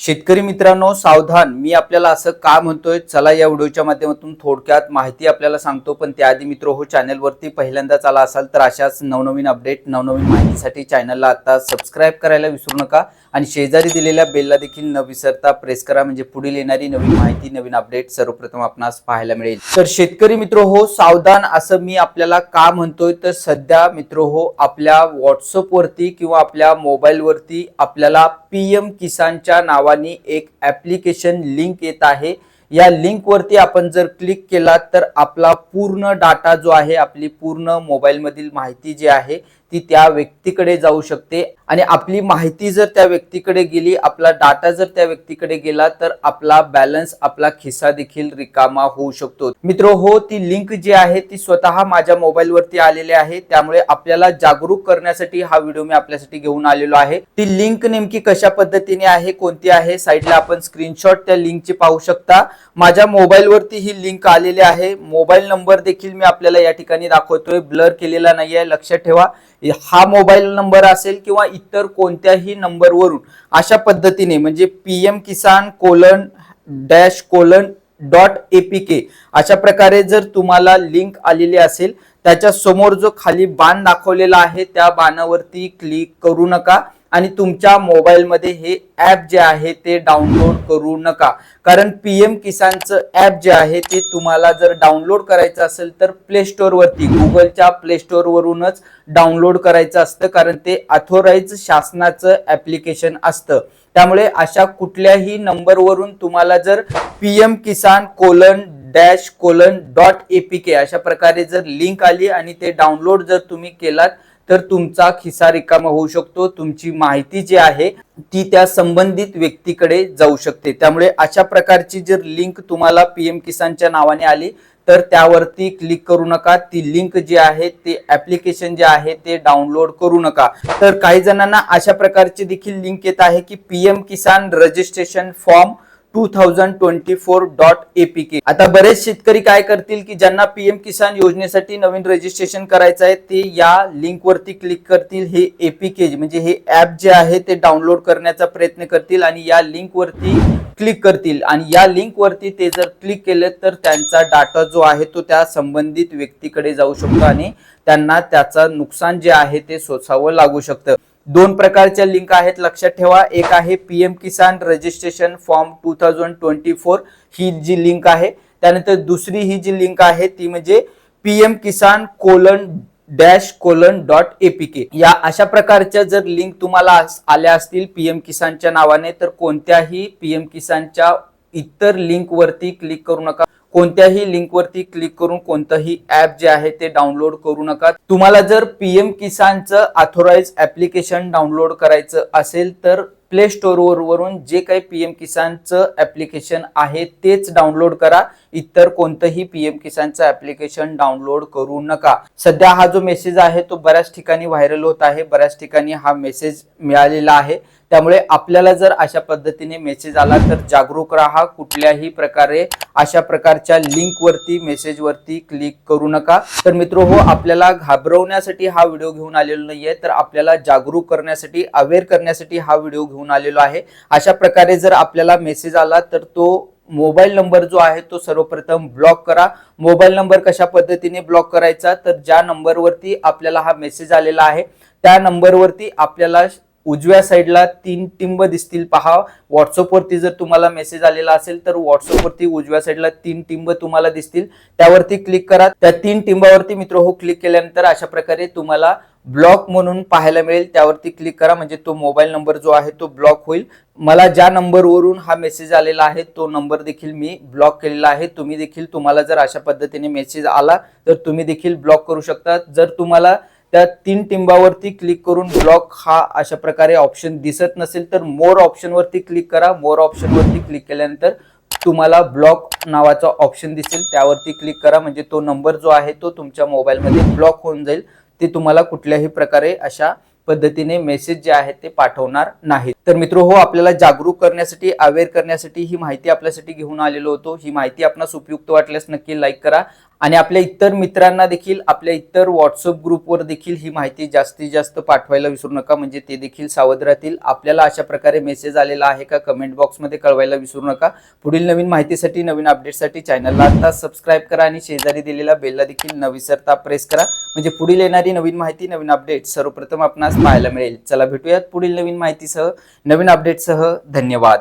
शेतकरी मित्रांनो सावधान. मी आपल्याला असं का म्हणतोय? चला या व्हिडिओच्या माध्यमातून थोडक्यात माहिती आपल्याला सांगतो. पण त्याआधी मित्र हो चॅनलवरती पहिल्यांदाच आला असाल तर अशाच नवनवीन अपडेट नवनवीन माहितीसाठी चॅनलला आता सबस्क्राईब करायला विसरू नका. आणि शेजारी दिलेल्या बेलला देखील न विसरता प्रेस करा. म्हणजे पुढील येणारी नवीन माहिती नवीन अपडेट सर्वप्रथम आपणास पाहायला मिळेल. तर शेतकरी मित्र हो सावधान. असं मी आपल्याला का म्हणतोय? तर सध्या मित्र हो आपल्या व्हॉट्सअप वरती किंवा आपल्या मोबाईल वरती आपल्याला पी एम किसानच्या नावाने एक ऍप्लिकेशन लिंक येत आहे. या लिंक वरती आपण जर क्लिक केला तर आपला पूर्ण डाटा जो आहे आपली पूर्ण मोबाईलमधील माहिती जी आहे ती त्या व्यक्तीकडे जाऊ शकते. आणि आपली माहिती जर त्या व्यक्तीकडे गेली आपला डाटा जर त्या व्यक्तीकडे गेला तर आपला बॅलन्स आपला खिसा देखील रिकामा होऊ शकतो. मित्र हो ती लिंक जी आहे ती स्वतः माझ्या मोबाईल वरती आलेली आहे. त्यामुळे आपल्याला जागरूक करण्यासाठी हा व्हिडिओ मी आपल्यासाठी घेऊन आलेलो आहे. ती लिंक नेमकी कशा पद्धतीने आहे कोणती आहे साईडला आपण स्क्रीनशॉट त्या लिंकची पाहू शकता. माझ्या मोबाईलवरती ही लिंक आलेली आहे. मोबाईल नंबर देखील मी आपल्याला या ठिकाणी दाखवतोय. ब्लर केलेला नाही आहे लक्षात ठेवा. हा मोबाईल नंबर असेल किंवा इतर कोणत्याही नंबरवरून अशा पद्धतीने म्हणजे P M Kisan colon dash colon dot APK अशा प्रकारे जर तुम्हाला लिंक आलेली असेल त्याच्यासमोर जो खाली बाण दाखवलेला आहे त्या बाणावरती क्लिक करू नका. आणि तुमच्या मोबाईलमध्ये हे ऍप जे आहे ते डाउनलोड करू नका. कारण पी एम किसानचं ऍप जे आहे ते तुम्हाला जर डाउनलोड करायचं असेल तर प्ले स्टोअरवरती गुगलच्या प्ले स्टोअरवरूनच डाउनलोड करायचं असतं कारण ते अथोराईज शासनाचं ऍप्लिकेशन असतं. त्यामुळे अशा कुठल्याही नंबरवरून तुम्हाला जर P M Kisan colon dash colon dot APK अशा प्रकारे जर लिंक आली आणि ते डाउनलोड जर तुम्ही केलात तर तुमचा खिसा रिकामा होऊ शकतो. तुमची माहिती जी आहे ती त्या संबंधित व्यक्तीकडे जाऊ शकते. त्यामुळे अशा प्रकारची जर लिंक तुम्हाला पीएम किसानच्या नावाने आली तर त्यावरती क्लिक करू नका. ती लिंक जी आहे ते ऍप्लिकेशन जे आहे ते डाउनलोड करू नका. तर काही जणांना अशा प्रकारची देखील लिंक येत आहे की PM Kisan registration form two thousand twenty four dot APK आता बरेच शेतकरी काय करतील की ज्यांना पीएम किसान योजनेसाठी नवीन रजिस्ट्रेशन करायचं आहे ते या लिंक वरती क्लिक करतील. हे एपीके म्हणजे हे ऍप जे आहे ते डाउनलोड करण्याचा प्रयत्न करतील आणि या लिंक वरती क्लिक करतील. आणि या लिंक वरती ते जर क्लिक केले तर त्यांचा डाटा जो आहे तो त्या संबंधित व्यक्तीकडे जाऊ शकतो आणि त्यांना त्याचं नुकसान जे आहे ते सोसावं लागू शकतं. दोन प्रकारच्या लिंक आहेत लक्षात ठेवा. एक आहे PM Kisan registration form two thousand twenty four ही जी लिंक आहे. त्यानंतर दुसरी ही जी लिंक आहे ती म्हणजे PM Kisan colon dash colon dot APK या अशा प्रकारच्या जर लिंक तुम्हाला आल्या असतील पीएम किसानच्या नावाने तर कोणत्याही पीएम किसानच्या इतर लिंक वरती क्लिक करू नका. कोणत्याही लिंक वरती क्लिक करून कोणतंही ऍप जे आहे ते डाउनलोड करू नका. तुम्हाला जर पीएम किसानचं ऑथोराइज ऍप्लिकेशन डाउनलोड करायचं असेल तर प्ले स्टोअर वरून जे काही पीएम किसानचं ऍप्लिकेशन आहे तेच डाउनलोड करा. इतर कोणतंही पीएम किसानचं ऍप्लिकेशन डाउनलोड करू नका. सध्या हा जो मेसेज आहे तो बऱ्याच ठिकाणी व्हायरल होत आहे. बऱ्याच ठिकाणी हा मेसेज मिळालेला आहे. त्यामुळे आपल्याला जर अशा पद्धतीने मेसेज आला तर जागरूक राहा. कुठल्याही प्रकारे अशा प्रकारच्या लिंकवरती मेसेजवरती क्लिक करू नका. तर मित्र हो आपल्याला घाबरवण्यासाठी हा व्हिडिओ घेऊन आलेलो नाहीये. तर आपल्याला जागरूक करण्यासाठी अवेअर करण्यासाठी हा व्हिडिओ घेऊन आलेलो आहे. अशा प्रकारे जर आपल्याला मेसेज आला तर तो मोबाईल नंबर जो आहे तो सर्वप्रथम ब्लॉक करा. मोबाईल नंबर कशा पद्धतीने ब्लॉक करायचा? तर ज्या नंबरवरती आपल्याला हा मेसेज आलेला आहे त्या नंबरवरती आपल्याला उजव्या साईडला तीन टिंब दिसतील. पहा व्हॉट्सअपवरती जर तुम्हाला मेसेज आलेला असेल तर व्हॉट्सअपवरती उजव्या साईडला तीन टिंब तुम्हाला दिसतील. त्यावरती क्लिक करा. त्या तीन टिंबावरती मित्र हो क्लिक केल्यानंतर अशा प्रकारे तुम्हाला ब्लॉक म्हणून पाहायला मिळेल. त्यावरती क्लिक करा म्हणजे तो मोबाईल नंबर जो आहे तो ब्लॉक होईल. मला ज्या नंबरवरून हा मेसेज आलेला आहे तो नंबर देखील मी ब्लॉक केलेला आहे. तुम्ही देखील तुम्हाला जर अशा पद्धतीने मेसेज आला तर तुम्ही देखील ब्लॉक करू शकता. जर तुम्हाला त्या तीन टिंबावरती क्लिक करून ब्लॉक हा अशा प्रकारे ऑप्शन दिसत नसेल तर मोर ऑप्शनवरती क्लिक करा. मोर ऑप्शनवरती क्लिक केल्यानंतर तुम्हाला ब्लॉक नावाचा ऑप्शन दिसेल. त्यावरती क्लिक करा. म्हणजे तो नंबर जो आहे तो तुमच्या मोबाईलमध्ये ब्लॉक होऊन जाईल. ते तुम्हाला कुठल्याही प्रकारे अशा पद्धतीने मेसेज जे आहेत ते पाठवणार नाहीत. तर मित्र हो आपल्याला जागरूक करण्यासाठी अवेअर करण्यासाठी ही माहिती आपल्यासाठी घेऊन आलेलो होतो. ही माहिती आपणास उपयुक्त वाटल्यास नक्की लाईक करा. आणि आपल्या इतर मित्रांना देखील आपल्या इतर व्हॉट्सअप ग्रुपवर देखील ही माहिती जास्तीत जास्त पाठवायला विसरू नका. म्हणजे ते देखील सावध राहतील. आपल्याला अशा प्रकारे मेसेज आलेला आहे का कमेंट बॉक्समध्ये कळवायला विसरू नका. पुढील नवीन माहितीसाठी नवीन अपडेटसाठी चॅनलला आता सबस्क्राईब करा आणि शेजारी दिलेला बेलला देखील न विसरता प्रेस करा. म्हणजे पुढील येणारी नवीन माहिती नवीन अपडेट सर्वप्रथम आपणास पाहायला मिळेल. चला भेटूयात पुढील नवीन माहितीसह. नवीन अपडेटसह धन्यवाद.